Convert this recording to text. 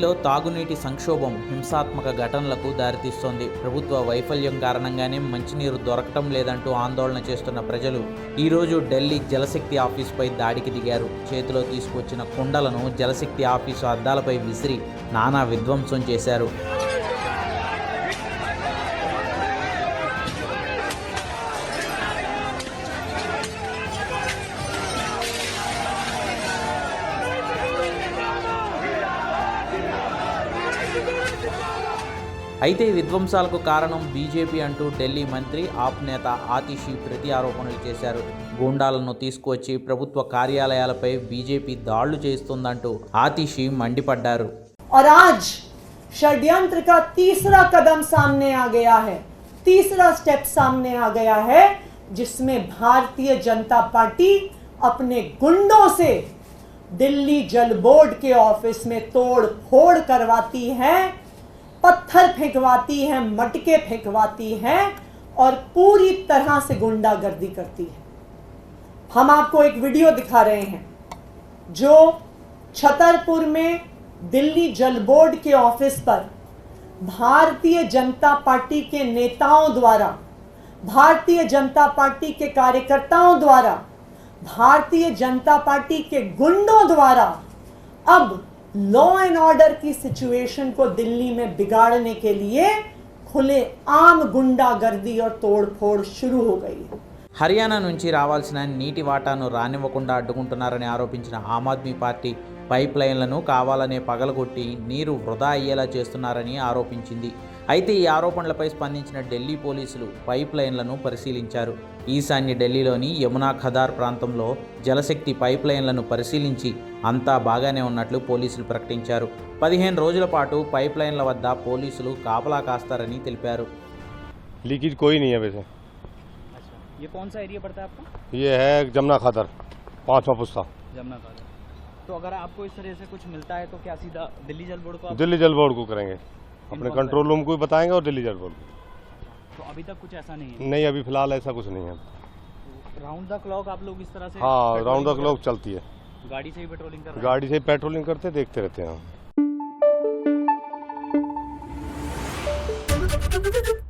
ఢిల్లీలో తాగునీటి సంక్షోభం హింసాత్మక ఘటనలకు దారితీస్తోంది ప్రభుత్వ వైఫల్యం కారణంగానే మంచినీరు దొరకటం లేదంటూ ఆందోళన చేస్తున్న ప్రజలు ఈరోజు ఢిల్లీ జలశక్తి ఆఫీసుపై దాడికి దిగారు చేతిలో తీసుకొచ్చిన కుండలను జలశక్తి ఆఫీసు అద్దాలపై విసిరి నానా విధ్వంసం చేశారు ಇತೆ ವಿಧ್ವಂಸಾಲಕ ಕಾರಣಂ ಬಿಜೆಪಿ ಅಂಟೋ ಡೆಲ್ಲಿ ಮಂತ್ರಿ ಆಪ್ ನೇತಾ ಆತಿಶಿ ಪ್ರತಿ ಆರೋಪನಲ್ చేಸారు गोंडाळನೋ ತೀಸ್ಕೋಚಿ ಪ್ರಭುತ್ವ ಕಾರ್ಯಾಲಯಾಲಪೈ ಬಿಜೆಪಿ ದಾಳ್ಳು ಜೈಸ್ತುಂದಂ ಅಂಟೋ ಆತಿಶಿ ಮಂಡಿ ಪಡ್ಡಾರುoraj षड्यंत्र का तीसरा कदम सामने आ गया है तीसरा स्टेप सामने आ गया है जिसमें भारतीय जनता पार्टी अपने गुंडों से दिल्ली जल बोर्ड के ऑफिस में तोड़फोड़ करवाती है पत्थर फेंकवाती है मटके फेंकवाती है और पूरी तरह से गुंडागर्दी करती है हम आपको एक वीडियो दिखा रहे हैं जो छतरपुर में दिल्ली जल बोर्ड के ऑफिस पर भारतीय जनता पार्टी के नेताओं द्वारा भारतीय जनता पार्टी के कार्यकर्ताओं द्वारा भारतीय जनता पार्टी के गुंडों द्वारा अब लॉ एंड ऑर्डर की सिचुएशन को दिल्ली में बिगाड़ने के लिए खुले आम गुंडागर्दी और तोड़फोड़ शुरू हो गई है नीचे నుంచి नीति वाटा వాటాను రానివ్వకుండా आरोप आम आदमी पार्टी పైప్ లైన్లను కావాలనే పగలగొట్టి నీరు వృధా అయ్యేలా చేస్తున్నారని ఆరోపించింది అయితే ఈ ఆరోపణలపై స్పందించిన ఢిల్లీ పోలీసులు పైప్ లైన్లను పరిశీలించారు ఈశాన్య ఢిల్లీలోని యమునా ఖదార్ ప్రాంతంలో జలశక్తి పైప్ లైన్లను పరిశీలించి అంతా బాగానే ఉన్నట్లు పోలీసులు ప్రకటించారు పదిహేను రోజుల పాటు పైప్ లైన్ల వద్ద పోలీసులు కాపలా కాస్తారని తెలిపారు लीकेज कोई नहीं है वैसे तो अगर आपको इस तरह से कुछ मिलता है तो क्या सीधा दिल्ली जल बोर्ड को दिल्ली जल बोर्ड को करेंगे अपने कंट्रोल रूम को भी बताएंगे और दिल्ली जल बोर्ड को तो अभी तक कुछ ऐसा नहीं है नहीं अभी फिलहाल ऐसा कुछ नहीं है राउंड द क्लॉक आप लोग इस तरह से हाँ राउंड द क्लॉक चलती है गाड़ी से ही पेट्रोलिंग कर गाड़ी से ही पेट्रोलिंग करते देखते रहते हैं